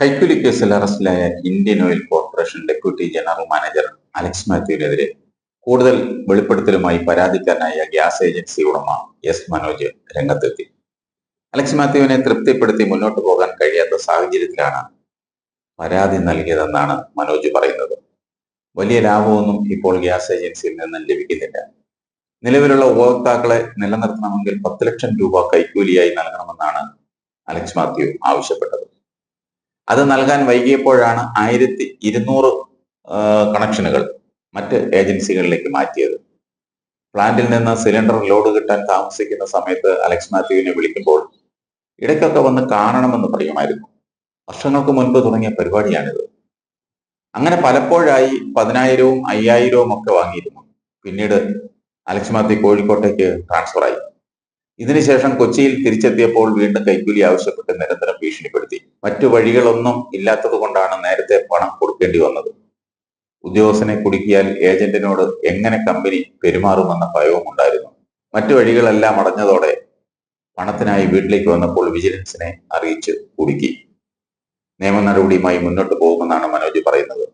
കൈക്കൂലി കേസിൽ അറസ്റ്റിലായ Indian oil corporation deputy general manager Alex മാത്യുവിനെതിരെ കൂടുതൽ വെളിപ്പെടുത്തലുമായി പരാതിക്കാരനായ ഗ്യാസ് ഏജൻസി ഉടമ എസ് മനോജ് രംഗത്തെത്തി. അലക്സ് മാത്യുവിനെ തൃപ്തിപ്പെടുത്തി മുന്നോട്ട് പോകാൻ കഴിയാത്ത സാഹചര്യത്തിലാണ് പരാതി നൽകിയതെന്നാണ് മനോജ് പറയുന്നത്. വലിയ ലാഭമൊന്നും ഇപ്പോൾ ഗ്യാസ് ഏജൻസിയിൽ നിന്നും ലഭിക്കുന്നില്ല. നിലവിലുള്ള ഉപഭോക്താക്കളെ നിലനിർത്തണമെങ്കിൽ പത്ത് ലക്ഷം രൂപ കൈക്കൂലിയായി നൽകണമെന്നാണ് അലക്സ് മാത്യു ആവശ്യപ്പെട്ടത്. അത് നൽകാൻ വൈകിയപ്പോഴാണ് ആയിരത്തി ഇരുന്നൂറ് കണക്ഷനുകൾ മറ്റ് ഏജൻസികളിലേക്ക് മാറ്റിയത്. പ്ലാന്റിൽ നിന്ന് സിലിണ്ടർ ലോഡ് കിട്ടാൻ താമസിക്കുന്ന സമയത്ത് അലക്സ് മാത്യുവിനെ വിളിക്കുമ്പോൾ ഇടയ്ക്കൊക്കെ വന്ന് കാണണമെന്ന് പറയുമായിരുന്നു. വർഷങ്ങൾക്ക് മുൻപ് തുടങ്ങിയ പരിപാടിയാണിത്. അങ്ങനെ പലപ്പോഴായി പതിനായിരവും അയ്യായിരവും ഒക്കെ വാങ്ങിയിരുന്നു. പിന്നീട് അലക്സ് മാത്യു കോഴിക്കോട്ടേക്ക് ട്രാൻസ്ഫർ ആയി ഇതിനുശേഷം കൊച്ചിയിൽ തിരിച്ചെത്തിയപ്പോൾ വീണ്ടും കൈക്കൂലി ആവശ്യപ്പെട്ട് നിരന്തരം ഭീഷണിപ്പെടുത്തി. മറ്റു വഴികളൊന്നും ഇല്ലാത്തത് കൊണ്ടാണ് നേരത്തെ പണം കൊടുക്കേണ്ടി വന്നത്. ഉദ്യോഗസ്ഥനെ കുടുക്കിയാൽ ഏജന്റിനോട് എങ്ങനെ കമ്പനി പെരുമാറുമെന്ന ഭയവും ഉണ്ടായിരുന്നു. മറ്റു വഴികളെല്ലാം അടഞ്ഞതോടെ പണത്തിനായി വീട്ടിലേക്ക് വന്നപ്പോൾ വിജിലൻസിനെ അറിയിച്ച് കുടുക്കി. നിയമ നടപടിയുമായി മുന്നോട്ട് പോകുമെന്നാണ് മനോജ് പറയുന്നത്.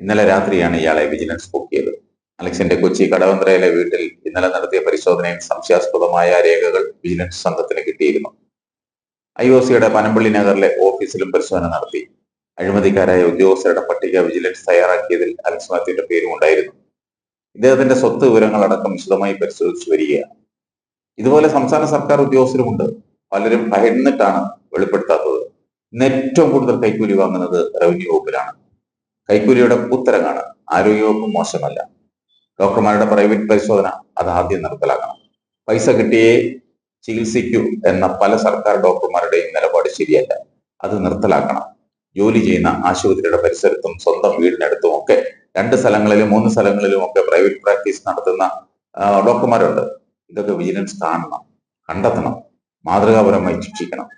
ഇന്നലെ രാത്രിയാണ് ഇയാളെ വിജിലൻസ് പൊക്കിയത്. അലക്സിന്റെ കൊച്ചി കടവന്ത്രയിലെ വീട്ടിൽ ഇന്നലെ നടത്തിയ പരിശോധനയിൽ സംശയാസ്പദമായ രേഖകൾ വിജിലൻസ് സംഘത്തിന് കിട്ടിയിരുന്നു. ഐ ഒ സിയുടെ പനമ്പള്ളി നഗറിലെ ഓഫീസിലും പരിശോധന നടത്തി. അഴിമതിക്കാരായ ഉദ്യോഗസ്ഥരുടെ പട്ടിക വിജിലൻസ് തയ്യാറാക്കിയതിൽ അലക്സ് മാത്യുവിന്റെ പേരും ഉണ്ടായിരുന്നു. ഇദ്ദേഹത്തിന്റെ സ്വത്ത് വിവരങ്ങൾ അടക്കം വിശദമായി പരിശോധിച്ചു വരികയാണ്. ഇതുപോലെ സംസ്ഥാന സർക്കാർ ഉദ്യോഗസ്ഥരുമുണ്ട്. പലരും ഭയന്നിട്ടാണ് വെളിപ്പെടുത്താത്തത്. ഇന്ന് ഏറ്റവും കൂടുതൽ കൈക്കൂലി വാങ്ങുന്നത് റവന്യൂ വകുപ്പിലാണ്. കൈക്കൂലിയുടെ പുത്തരങ്ങാണ് ആരോഗ്യവകുപ്പ് മോശമല്ല. ഡോക്ടർമാരുടെ പ്രൈവറ്റ് പരിശോധന അത് ആദ്യം നിർത്തലാക്കണം പൈസ കിട്ടിയേ ചികിത്സിക്കൂ എന്ന പല സർക്കാർ ഡോക്ടർമാരുടെയും നിലപാട് ശരിയല്ല. അത് നിർത്തലാക്കണം. ജോലി ചെയ്യുന്ന ആശുപത്രിയുടെ പരിസരത്തും സ്വന്തം വീടിനടുത്തും ഒക്കെ രണ്ട് സ്ഥലങ്ങളിലും മൂന്ന് സ്ഥലങ്ങളിലും ഒക്കെ പ്രൈവറ്റ് പ്രാക്ടീസ് നടത്തുന്ന ഡോക്ടർമാരുണ്ട്. ഇതൊക്കെ വിജിലൻസ് കാണണം കണ്ടെത്തണം. മാതൃകാപരമായി ശിക്ഷിക്കണം.